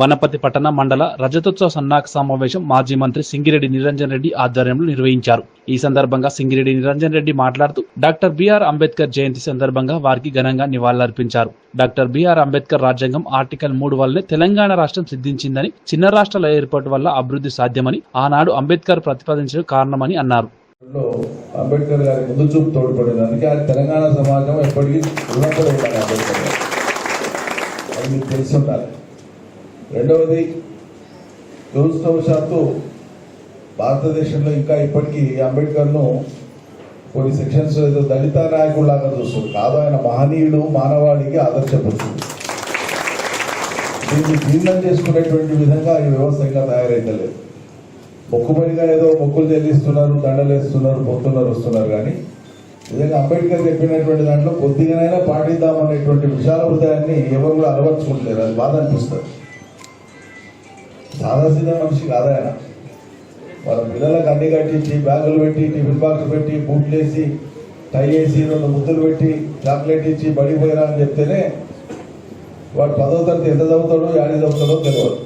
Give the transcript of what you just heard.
వనపతి పట్టణ మండల రజతోత్సవ సన్నాహక సమావేశం మాజీ మంత్రి సింగిరెడ్డి నిరంజన్ రెడ్డి ఆధ్వర్యంలో నిర్వహించారు. ఈ సందర్భంగా సింగిరెడ్డి నిరంజన్ రెడ్డి మాట్లాడుతూ డాక్టర్ బిఆర్ అంబేద్కర్ జయంతి సందర్భంగా వారికి ఘనంగా నివాళులర్పించారు. డాక్టర్ బిఆర్ అంబేద్కర్ రాజ్యాంగం ఆర్టికల్ మూడు వల్లనే తెలంగాణ రాష్ట్రం సిద్ధించిందని చిన్న రాష్ట్రాల ఏర్పాటు వల్ల అభివృద్ధి సాధ్యమని ఆనాడు అంబేద్కర్ ప్రతిపాదించడం కారణమని అన్నారు. అంబేద్కర్ గారి ముందు చూపు తోడ్పడేదానికి ఆ తెలంగాణ సమాజం ఎప్పటికీ రుణపడి ఉండాలి అంబేద్కర్ గారు. అది మీకు తెలిసి ఉండాలి. రెండవది దురదృష్టవశాత్తు భారతదేశంలో ఇంకా ఇప్పటికీ అంబేద్కర్ను కొన్ని సెక్షన్స్ ఏదో దళిత నాయకుడిలాగా చూస్తుంది. కాదు ఆయన మహనీయుడు మానవాళికి ఆదర్శపడుతుంది దీన్ని జీర్ణం చేసుకునేటువంటి విధంగా ఈ వ్యవస్థ ఇంకా తయారైతలేదు. మొక్కుబడిగా ఏదో మొక్కులు చెల్లిస్తున్నారు దండలు వేస్తున్నారు పొత్తున్నారు వస్తున్నారు కానీ నిజంగా అంబేద్కర్ చెప్పినటువంటి దాంట్లో కొద్దిగానైనా పాటిద్దామనేటువంటి విశాల హృదయాన్ని ఎవరు కూడా అలవర్చుకుంటలేరు అది బాధ అనిపిస్తుంది. సాదాసీదా మనిషి కాదాయన వాళ్ళ పిల్లలకు అన్ని కట్టించి బ్యాగులు పెట్టి టిఫిన్ బాక్స్ పెట్టి బూట్లు వేసి టై వేసి రెండు ముద్దులు పెట్టి చాక్లెట్ ఇచ్చి బడి పోయిరా అని చెప్తేనే వాడు పదో తరగతి ఎంత చదువుతాడో యాడి చదువుతాడో తెలియదు.